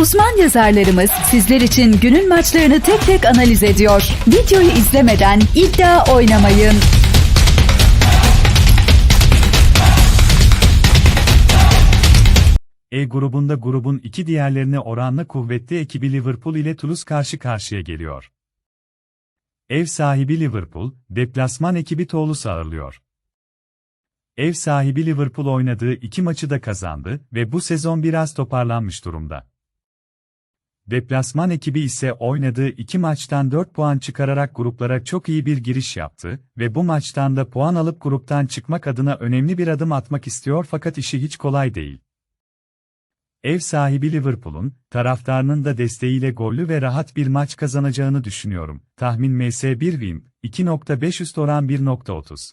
Uzman yazarlarımız sizler için günün maçlarını tek tek analiz ediyor. Videoyu izlemeden iddia oynamayın. E grubunda grubun iki diğerlerine oranla kuvvetli ekibi Liverpool ile Toulouse karşı karşıya geliyor. Ev sahibi Liverpool, deplasman ekibi Toulouse ağırlıyor. Ev sahibi Liverpool oynadığı iki maçı da kazandı ve bu sezon biraz toparlanmış durumda. Deplasman ekibi ise oynadığı iki maçtan 4 puan çıkararak gruplara çok iyi bir giriş yaptı ve bu maçtan da puan alıp gruptan çıkmak adına önemli bir adım atmak istiyor fakat işi hiç kolay değil. Ev sahibi Liverpool'un, taraftarının da desteğiyle gollü ve rahat bir maç kazanacağını düşünüyorum. Tahmin MS1 Win, 2.5 üst oran 1.30.